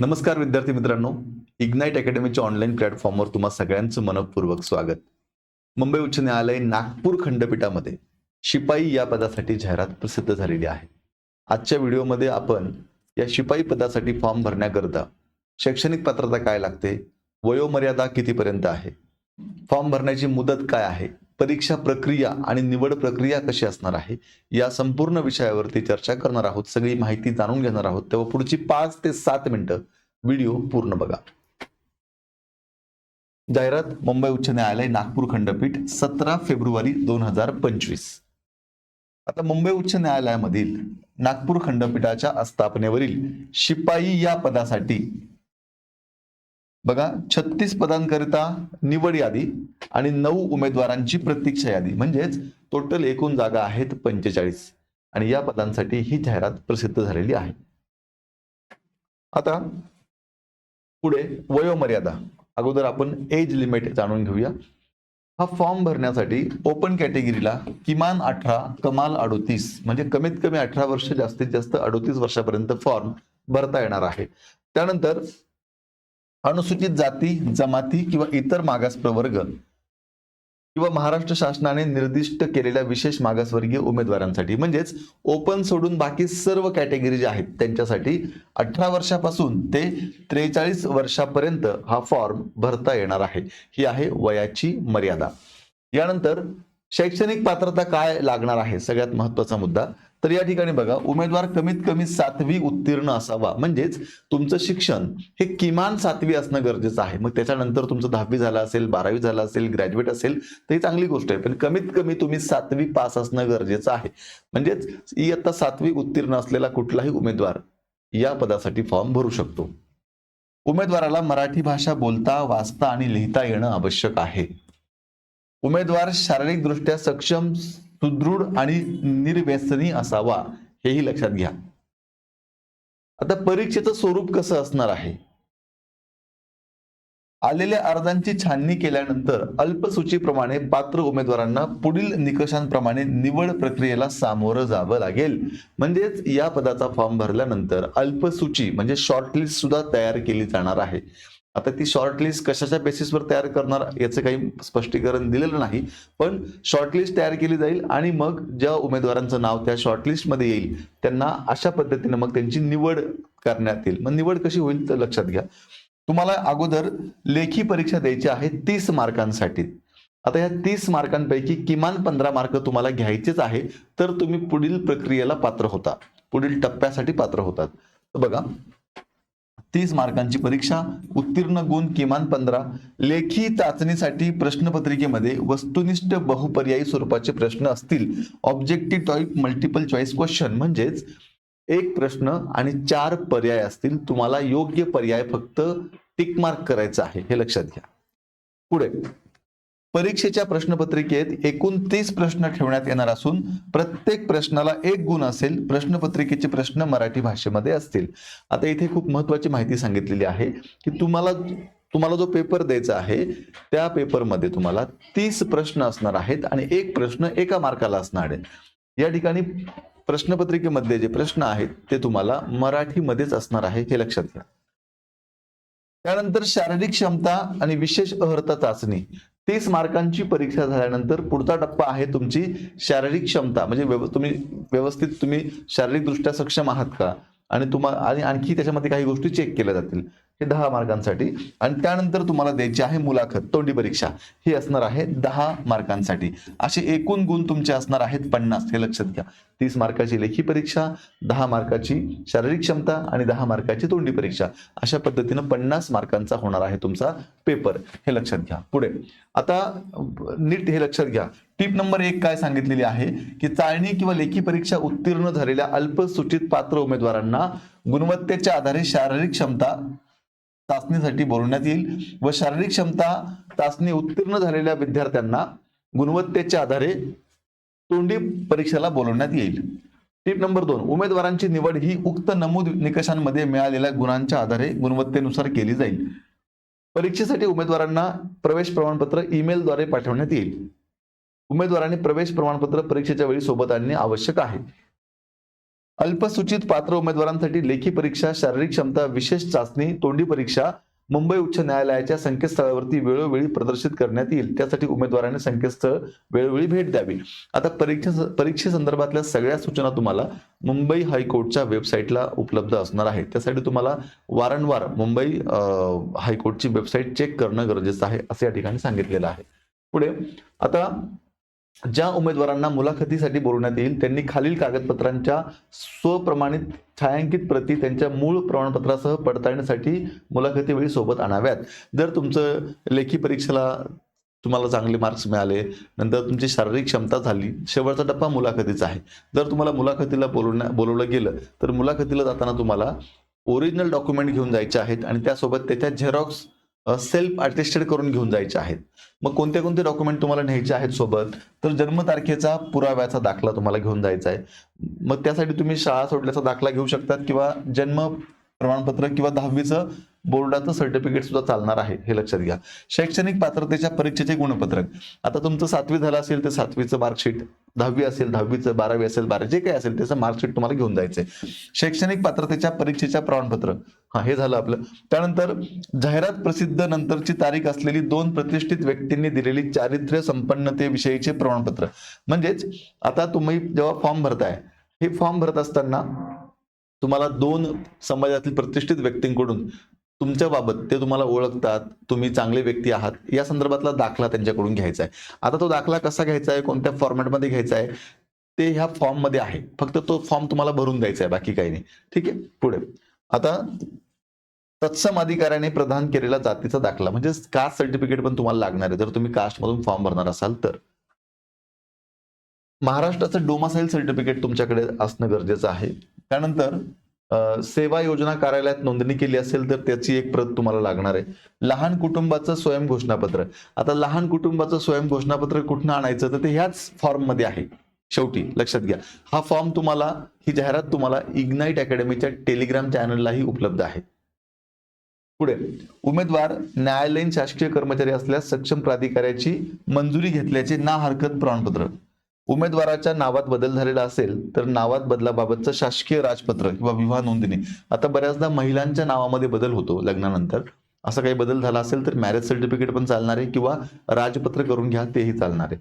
नमस्कार विद्यार्थी मित्रांनो इग्नाईट अकॅडमीच्या ऑनलाईन प्लॅटफॉर्मवर तुम्हा सगळ्यांचं मनपूर्वक स्वागत. मुंबई उच्च न्यायालय नागपूर खंडपीठामध्ये शिपाई या पदासाठी जाहिरात प्रसिद्ध झालेली आहे. आजच्या व्हिडिओमध्ये आपण या शिपाई पदासाठी फॉर्म भरण्याकरता शैक्षणिक पात्रता काय लागते वयोमर्यादा कितीपर्यंत आहे फॉर्म भरण्याची मुदत काय आहे परीक्षा प्रक्रिया आणि निवड प्रक्रिया कशी असणार आहे या संपूर्ण विषयावरती चर्चा करणार आहोत. सगळी माहिती जाणून घेणार आहोत. तेव्हा पुढची पाच ते सात मिनिटं व्हिडिओ पूर्ण बघा. जाहिरात मुंबई उच्च न्यायालय नागपूर खंडपीठ सतरा फेब्रुवारी दोन हजार पंचवीस. आता मुंबई उच्च न्यायालयामधील नागपूर खंडपीठाच्या आस्थापनेवरील शिपाई या पदासाठी बघा छत्तीस पदांकरिता निवड यादी आणि नऊ उमेदवारांची प्रतीक्षा यादी. म्हणजेच टोटल एकूण जागा आहेत पंचेचाळीस. आणि या पदांसाठी ही जाहिरात प्रसिद्ध झालेली आहे. आता पुढे वयोमर्यादा. अगोदर आपण एज लिमिट जाणून घेऊया. हा फॉर्म भरण्यासाठी ओपन कॅटेगरीला किमान अठरा कमाल अडोतीस म्हणजे कमीत कमी अठरा वर्ष जास्तीत जास्त अडोतीस वर्षापर्यंत फॉर्म भरता येणार आहे. त्यानंतर अनुसूचित जाती जमाती किंवा इतर मागास प्रवर्ग किंवा महाराष्ट्र शासनाने निर्दिष्ट केलेल्या विशेष मागासवर्गीय उमेदवारांसाठी. म्हणजेच ओपन सोडून बाकी सर्व कॅटेगरी ज्या आहेत त्यांच्यासाठी अठरा वर्षापासून ते त्रेचाळीस वर्षापर्यंत हा फॉर्म भरता येणार आहे. ही आहे वयाची मर्यादा. यानंतर शैक्षणिक पात्रता काय लागणार आहे? सगळ्यात महत्त्वाचा मुद्दा. तर या ठिकाणी बघा उमेदवार कमीत कमी सातवी उत्तीर्ण असावा. म्हणजेच तुमचं शिक्षण हे किमान सातवी असणं गरजेचं आहे. मग त्याच्यानंतर तुमचं दहावी झालं असेल बारावी झालं असेल ग्रॅज्युएट असेल तर ही चांगली गोष्ट आहे. पण कमीत कमी तुम्ही सातवी पास असणं गरजेचं आहे. म्हणजेच इयत्ता सातवी उत्तीर्ण असलेला कुठलाही उमेदवार या पदासाठी फॉर्म भरू शकतो. उमेदवाराला मराठी भाषा बोलता वाचता आणि लिहिता येणं आवश्यक आहे. उमेदवार शारीरिकदृष्ट्या सक्षम सुदृढ आणि निर्व्यसनी असावा हेही लक्षात घ्या. आता परीक्षेचं स्वरूप कसं असणार आहे? आलेल्या अर्जांची छाननी केल्यानंतर अल्पसूचीप्रमाणे पात्र उमेदवारांना पुढील निकषांप्रमाणे निवड प्रक्रियेला सामोरं जावं लागेल. म्हणजेच या पदाचा फॉर्म भरल्यानंतर अल्पसूची म्हणजे शॉर्टलिस्ट सुद्धा तयार केली जाणार आहे. आता ती शॉर्टलिस्ट कशाच्या बेसिसवर तयार करणार याचं काही स्पष्टीकरण दिलेलं नाही पण शॉर्टलिस्ट तयार केली जाईल आणि मग ज्या उमेदवारांचं नाव त्या शॉर्टलिस्टमध्ये येईल त्यांना अशा पद्धतीने मग त्यांची निवड करण्यात येईल. मग निवड कशी होईल तर लक्षात घ्या. तुम्हाला अगोदर लेखी परीक्षा द्यायची आहे तीस मार्कांसाठी. आता या तीस मार्कांपैकी किमान पंधरा मार्क तुम्हाला घ्यायचेच आहे तर तुम्ही पुढील प्रक्रियेला पात्र होता. पुढील टप्प्यासाठी पात्र होतात. बघा तीस मार्कांची परीक्षा उत्तीर्ण गुण किमान पंधरा. लेखी चाचणीसाठी प्रश्नपत्रिकेमध्ये वस्तुनिष्ठ बहुपर्यायी स्वरूपाचे प्रश्न असतील. Objective type multiple choice question म्हणजेच एक प्रश्न आणि चार पर्याय असतील. तुम्हाला योग्य पर्याय फक्त टिक मार्क करायचा आहे. हे लक्षात घ्या. पुढे. परीक्षेच्या प्रश्नपत्रिकेत एकूण तीस प्रश्न ठेवण्यात येणार असून प्रत्येक प्रश्नाला एक गुण असेल प्रश्नपत्रिकेचे प्रश्न मराठी भाषेमध्ये असतील. आता इथे खूप महत्वाची माहिती सांगितलेली आहे की तुम्हाला तुम्हाला जो पेपर द्यायचा आहे त्या पेपरमध्ये तुम्हाला तीस प्रश्न असणार आहेत आणि एक प्रश्न एका मार्काला असणार आहे. या ठिकाणी प्रश्नपत्रिकेमध्ये जे प्रश्न आहेत ते तुम्हाला मराठीमध्येच असणार आहे हे लक्षात घ्या. त्यानंतर शारीरिक क्षमता आणि विशेष अर्हता चाचणी. तीस मार्कांची परीक्षा झाल्यानंतर पुढचा टप्पा आहे तुमची शारीरिक क्षमता. म्हणजे व्यव तुम्ही व्यवस्थित तुम्ही शारीरिकदृष्ट्या सक्षम आहात का? आणि तुम्हाला आणि आणखी त्याच्यामध्ये काही गोष्टी चेक केल्या जातील. हे दहा मार्कांसाठी. आणि त्यानंतर तुम्हाला द्यायची आहे मुलाखत तोंडी परीक्षा. ही असणार आहे दहा मार्कांसाठी. असे एकूण गुण तुमचे असणार आहेत पन्नास हे लक्षात घ्या. तीस मार्काची लेखी परीक्षा दहा मार्काची शारीरिक क्षमता आणि दहा मार्काची तोंडी परीक्षा. अशा पद्धतीनं पन्नास मार्कांचा होणार आहे तुमचा पेपर. हे लक्षात घ्या. पुढे. आता नीट हे लक्षात घ्या. टीप नंबर एक काय सांगितलेली आहे? की चाळणी किंवा लेखी परीक्षा उत्तीर्ण झालेल्या अल्पसूचित पात्र उमेदवारांना गुणवत्तेच्या आधारे शारीरिक क्षमता चाचणीसाठी बोलवण्यात येईल व शारीरिक क्षमता चाचणी उत्तीर्ण झालेल्या विद्यार्थ्यांना गुणवत्तेच्या आधारे तोंडी परीक्षेला बोलवण्यात येईल. टीप नंबर दोन. उमेदवारांची निवड ही उक्त नमूद निकषांमध्ये मिळालेल्या गुणांच्या आधारे गुणवत्तेनुसार केली जाईल. परीक्षेसाठी उमेदवारांना प्रवेश प्रमाणपत्र ईमेलद्वारे पाठवण्यात येईल. उमेदवारांनी प्रवेश प्रमाणपत्र परीक्षेच्या वेळी सोबत आणणे आवश्यक आहे. अल्पसूचित पात्र उमेदवारांसाठी लेखी परीक्षा शारीरिक क्षमता विशेष चाचणी तोंडी परीक्षा मुंबई उच्च न्यायालयाच्या संकेतस्थळावरती वेळोवेळी प्रदर्शित करण्यात येईल. त्यासाठी उमेदवारांनी संकेतस्थळ वेळोवेळी भेट द्यावी. आता परीक्षा परीक्षेसंदर्भातल्या सगळ्या सूचना तुम्हाला मुंबई हायकोर्टच्या वेबसाईटला उपलब्ध असणार आहे त्यासाठी तुम्हाला वारंवार मुंबई हायकोर्टची वेबसाईट चेक करणं गरजेचं आहे असं या ठिकाणी सांगितलेलं आहे. पुढे आता ज्या उमेदवारांना मुलाखतीसाठी बोलवण्यात येईल त्यांनी खालील कागदपत्रांच्या स्वप्रमाणित छायांकित प्रती त्यांच्या मूळ प्रमाणपत्रासह पडताळण्यासाठी मुलाखतीवेळी सोबत आणाव्यात. जर तुमचं लेखी परीक्षेला तुम्हाला चांगले मार्क्स मिळाले नंतर तुमची शारीरिक क्षमता झाली शेवटचा टप्पा मुलाखतीचा आहे. जर तुम्हाला मुलाखतीला बोलवण्या बोलवलं गेलं तर मुलाखतीला जाताना तुम्हाला ओरिजिनल डॉक्युमेंट घेऊन जायचे आहेत आणि त्यासोबत त्याच्या झेरॉक्स सेल्फ अटेस्टेड करून घेऊन जायचे आहेत. मग कोणते कोणते डॉक्युमेंट तुम्हाला न्यायचे आहेत सोबत? तर जन्मतारखेचा पुराव्याचा दाखला तुम्हाला घेऊन जायचा आहे. मग त्यासाठी तुम्ही शाळा सोडल्याचा दाखला घेऊ शकतात किंवा जन्म प्रमाणपत्र किंवा दहावीचं बोर्डाचं सर्टिफिकेट सुद्धा चालणार आहे हे लक्षात घ्या. शैक्षणिक पात्रतेच्या परीक्षेचे गुणपत्रक. आता तुमचं सातवी झालं असेल तर सातवीचं मार्कशीट दहावी असेल दहावीचं बारावी असेल बारा जे काही असेल त्याचं मार्कशीट तुम्हाला घेऊन जायचंय. शैक्षणिक पात्रतेच्या परीक्षेच्या प्रमाणपत्र. हा हे झालं आपलं. त्यानंतर जाहिरात प्रसिद्ध नंतरची तारीख असलेली दोन प्रतिष्ठित व्यक्तींनी दिलेली चारित्र्य संपन्नतेविषयीचे प्रमाणपत्र. म्हणजेच आता तुम्ही जेव्हा फॉर्म भरताय हे फॉर्म भरत असताना तुम्हाला दोन समाजातील प्रतिष्ठित व्यक्तींकडून तुमच्या बाबत ते तुम्हाला ओळखतात तुम्ही चांगले व्यक्ती आहात या संदर्भातला दाखला त्यांच्याकडून घ्यायचा आहे. आता तो दाखला कसा घ्यायचा आहे कोणत्या फॉर्मॅटमध्ये घ्यायचा आहे ते ह्या फॉर्ममध्ये आहे. फक्त तो फॉर्म तुम्हाला भरून द्यायचा आहे बाकी काही नाही. ठीक आहे? पुढे. आता तत्सम अधिकाऱ्याने प्रदान केलेला जातीचा दाखला म्हणजे कास्ट सर्टिफिकेट पण तुम्हाला लागणार आहे. जर तुम्ही कास्टमधून फॉर्म भरणार असाल तर. महाराष्ट्राचं डोमासाईल सर्टिफिकेट तुमच्याकडे असणं गरजेचं आहे. त्यानंतर सेवा योजना कार्यालयात नोंदणी केली असेल तर त्याची एक प्रत तुम्हाला लागणार आहे. लहान कुटुंबाचं स्वयं घोषणापत्र. आता लहान कुटुंबाचं स्वयं घोषणापत्र कुठनं आणायचं तर ते ह्याच फॉर्ममध्ये आहे. शेवटी लक्षात घ्या. हा फॉर्म तुम्हाला ही जाहिरात तुम्हाला इग्नाईट अकॅडमीच्या टेलिग्राम चॅनललाही उपलब्ध आहे. पुढे उमेदवार न्यायालयीन शासकीय कर्मचारी असल्यास सक्षम प्राधिकाऱ्याची मंजुरी घेतल्याचे ना हरकत प्रमाणपत्र. उमेदवाराच्या नावात बदल झालेला असेल तर नावात बदलाबाबतचं शासकीय राजपत्र किंवा विवाह नोंदणी. आता बऱ्याचदा महिलांच्या नावामध्ये बदल होतो लग्नानंतर. असा काही बदल झाला असेल तर मॅरेज सर्टिफिकेट पण चालणार आहे किंवा राजपत्र करून घ्या तेही चालणार आहे.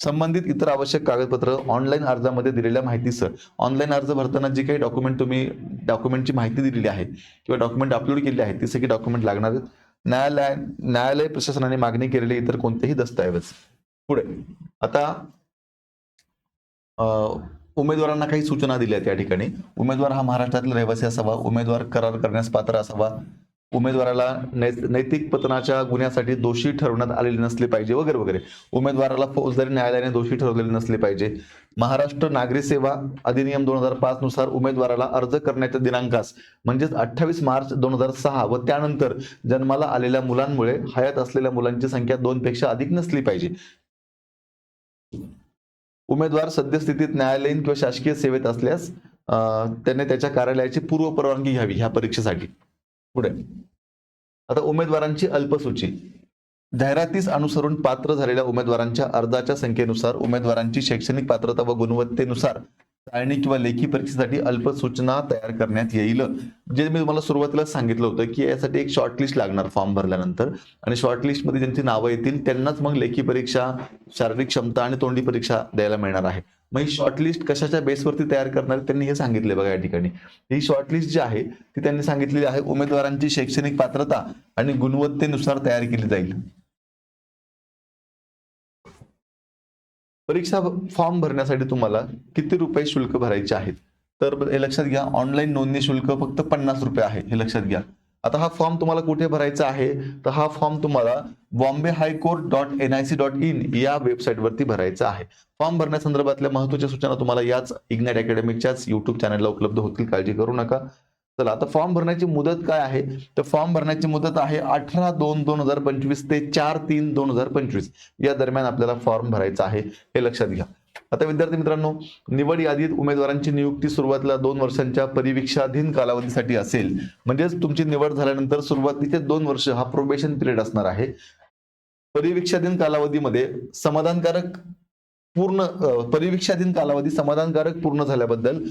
संबंधित इतर आवश्यक कागदपत्र ऑनलाईन अर्जामध्ये दिलेल्या माहितीसह ऑनलाईन अर्ज भरताना जी काही डॉक्युमेंट तुम्ही डॉक्युमेंटची माहिती दिलेली आहे किंवा डॉक्युमेंट अपलोड केली आहे ती सगळी डॉक्युमेंट लागणार आहेत. न्यायालय न्यायालय प्रशासनाने मागणी केलेले इतर कोणतेही दस्तऐवज. पुढे. आता उमेदवारांना काही सूचना दिल्या त्या ठिकाणी. उमेदवार हा महाराष्ट्रातील रहिवासी असावा. उमेदवार करार करण्यास पात्र असावा. उमेदवाराला नैतिक पतनाच्या गुन्ह्यासाठी दोषी ठरवण्यात आलेले नसले पाहिजे वगैरे वगैरे. उमेदवाराला फौजदारी न्यायालयाने दोषी ठरवलेले नसले पाहिजे. महाराष्ट्र नागरी सेवा अधिनियम दोन हजार पाच नुसार उमेदवाराला अर्ज करण्याच्या दिनांकास म्हणजेच अठ्ठावीस मार्च दोन हजार सहा व त्यानंतर जन्माला आलेल्या मुलांमुळे हयात असलेल्या मुलांची संख्या दोन पेक्षा अधिक नसली पाहिजे. उमेदवार सद्यस्थितीत न्यायालयीन किंवा शासकीय सेवेत असल्यास त्याने त्याच्या कार्यालयाची पूर्व परवानगी घ्यावी ह्या परीक्षेसाठी. पुढे. आता उमेदवारांची अल्पसूची. जाहिरातीस अनुसरून पात्र झालेल्या उमेदवारांच्या अर्जाच्या संख्येनुसार उमेदवारांची शैक्षणिक पात्रता व गुणवत्तेनुसार चाळणी किंवा लेखी परीक्षेसाठी अल्पसूचना तयार करण्यात येईल. जे मी तुम्हाला सुरुवातीला सांगितलं होतं की यासाठी एक शॉर्टलिस्ट लागणार फॉर्म भरल्यानंतर. आणि शॉर्टलिस्टमध्ये ज्यांची नावं येतील त्यांनाच मग लेखी परीक्षा शारीरिक क्षमता आणि तोंडी परीक्षा द्यायला मिळणार आहे. मग ही शॉर्टलिस्ट कशाच्या बेसवरती तयार करणार त्यांनी हे सांगितले बघा या ठिकाणी. ही शॉर्टलिस्ट जी आहे ती त्यांनी सांगितलेली आहे उमेदवारांची शैक्षणिक पात्रता आणि गुणवत्तेनुसार तयार केली जाईल. परीक्षा फॉर्म भरण्यासाठी तुम्हाला किती रुपये शुल्क भरायचे आहेत? तर हे लक्षात घ्या ऑनलाईन नोंदणी शुल्क फक्त पन्नास रुपये आहे हे लक्षात घ्या. आता हा फॉर्म तुम्हाला कुठे भरायचा आहे? तर हा फॉर्म तुम्हाला Bombay high court dot N I C dot in या वेबसाईटवरती भरायचा आहे. फॉर्म भरण्यासंदर्भातल्या महत्त्वाच्या सूचना तुम्हाला याच इग्नाइट अकॅडमीच्याच युट्यूब चॅनलला उपलब्ध होतील काळजी करू नका. चला आता फॉर्म भरण्याची मुदत काय आहे? तर फॉर्म भरण्याची मुदत आहे अठरा दोन दोन हजार पंचवीस ते चार तीन दोन हजार पंचवीस. या दरम्यान आपल्याला फॉर्म भरायचा आहे. हे लक्षात घ्या. आता विद्यार्थी मित्रांनो निवड यादीत उमेदवारांची नियुक्ती सुरुवातीला दोन वर्षांच्या परिवीक्षाधीन कालावधीसाठी असेल. म्हणजेच तुमची निवड झाल्यानंतर सुरुवातीचे दोन वर्ष हा प्रोबेशन पिरियड असणार आहे. परिवीक्षाधीन कालावधीमध्ये समाधानकारक पूर्ण परिवीक्षाधीन कालावधी समाधानकारक पूर्ण झाल्याबद्दल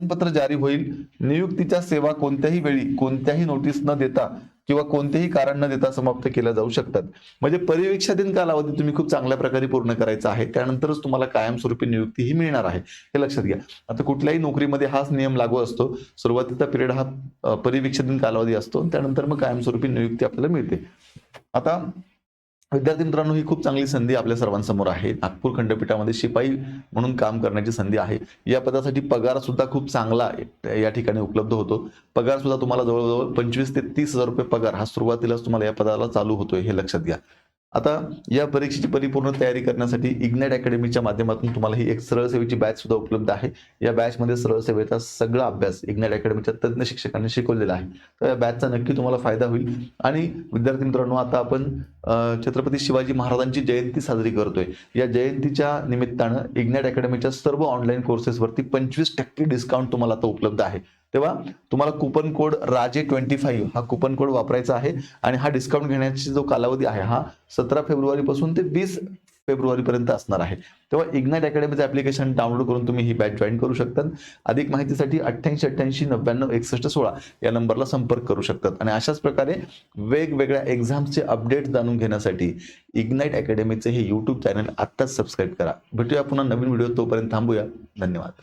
पत्र जारी होईल. नियुक्तीच्या सेवा कोणत्याही वेळी कोणत्याही नोटीस न देता किंवा कोणतेही कारण न देता समाप्त केल्या जाऊ शकतात. म्हणजे परिवीक्षाधीन कालावधी तुम्ही खूप चांगल्या प्रकारे पूर्ण करायचा आहे. त्यानंतरच तुम्हाला कायमस्वरूपी नियुक्ती ही मिळणार आहे. हे लक्षात घ्या. आता कुठल्याही नोकरीमध्ये हाच नियम लागू असतो. सुरुवातीचा पिरियड हा अ, परिवीक्षाधीन कालावधी असतो. आणि त्यानंतर मग कायमस्वरूपी नियुक्ती आपल्याला मिळते. आता विद्यार्थी मित्रांनो ही खूप चांगली संधी आपल्या सर्वांसमोर आहे. नागपूर खंडपीठामध्ये शिपाई म्हणून काम करण्याची संधी आहे. या पदासाठी पगार सुद्धा खूप चांगला या ठिकाणी उपलब्ध होतो. पगार सुद्धा तुम्हाला जवळजवळ पंचवीस ते तीस हजार रुपये पगार हा सुरुवातीलाच तुम्हाला या पदाला चालू होतोय हे लक्षात घ्या. आता या परीक्षेची परिपूर्ण तयारी करण्यासाठी इग्नेट अकॅडमीच्या माध्यमातून तुम्हाला ही एक सरळ सेवेची बॅच सुद्धा उपलब्ध आहे. या बॅचमध्ये सरळ सेवेचा सगळा अभ्यास इग्नेट अकॅडमीच्या तज्ज्ञ शिक्षकांनी शिकवलेला आहे. तर या बॅचचा नक्की तुम्हाला फायदा होईल. आणि विद्यार्थी मित्रांनो आता आपण छत्रपती शिवाजी महाराजांची जयंती साजरी करतोय. या जयंतीच्या निमित्तानं इग्नेट अकॅडमीच्या सर्व ऑनलाईन कोर्सेसवरती पंचवीस टक्के डिस्काउंट तुम्हाला आता उपलब्ध आहे. तेव्हा तुम्हाला coupon code Raje twenty five हा कुपन कोड वापरायचा आहे आणि हा डिस्काउंट घेण्याची जो कालावधी आहे हा सतरा फेब्रुवारीपासून ते वीस फेब्रुवारीपर्यंत असणार आहे. तेव्हा इग्नाइट अकॅडमीचं ऍप्लिकेशन डाउनलोड करून तुम्ही ही बॅच जॉईन करू शकतात. अधिक माहितीसाठी अठ्ठ्याऐंशी अठ्ठ्याऐंशी नव्याण्णव एकसष्ट सोळा या नंबरला संपर्क करू शकतात. आणि अशाच प्रकारे वेगवेगळ्या एक्झाम्सचे अपडेट जाणून घेण्यासाठी इग्नाइट अकॅडमीचे हे यूट्यूब चॅनल आत्ताच सबस्क्राईब करा. भेटूया पुन्हा नवीन व्हिडिओ तोपर्यंत थांबूया. धन्यवाद.